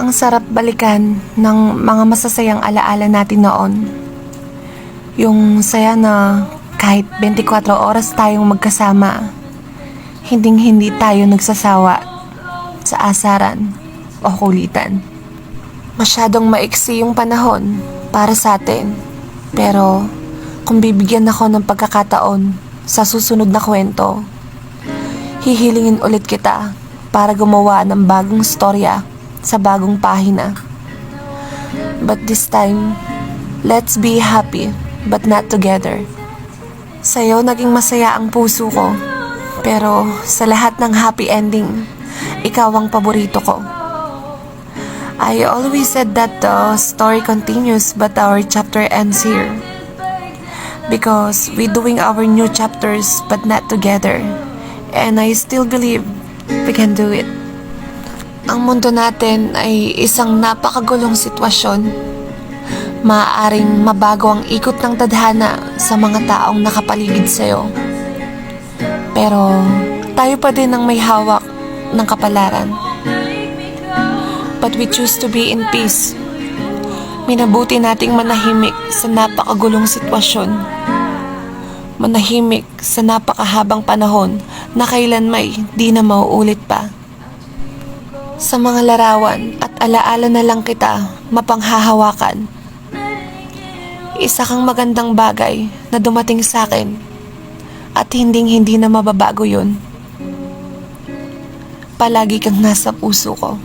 Ang sarap balikan ng mga masasayang alaala natin noon. Yung saya na kahit 24 oras tayong magkasama, hinding hindi tayo nagsasawa sa asaran o kulitan. Masyadong maiksi yung panahon para sa atin. Pero kung bibigyan ako ng pagkakataon sa susunod na kwento, hihilingin ulit kita para gumawa ng bagong storya sa bagong pahina. But this time, let's be happy but not together. Sa'yo naging masaya ang puso ko, pero sa lahat ng happy ending, ikaw ang paborito ko. I always said that the story continues but our chapter ends here. Because we doing our new chapters but not together. And I still believe we can do it. Ang mundo natin ay isang napakagulong sitwasyon. Maaaring mabago ang ikot ng tadhana sa mga taong nakapaligid sa'yo. Pero tayo pa din ang may hawak ng kapalaran. But we choose to be in peace. Minabuti nating manahimik sa napakagulong sitwasyon. Manahimik sa napakahabang panahon na kailan may di na mauulit pa. Sa mga larawan at alaala na lang kita mapanghahawakan. Isa kang magandang bagay na dumating sa akin at hinding hindi na mababago yun. Palagi kang nasa puso ko.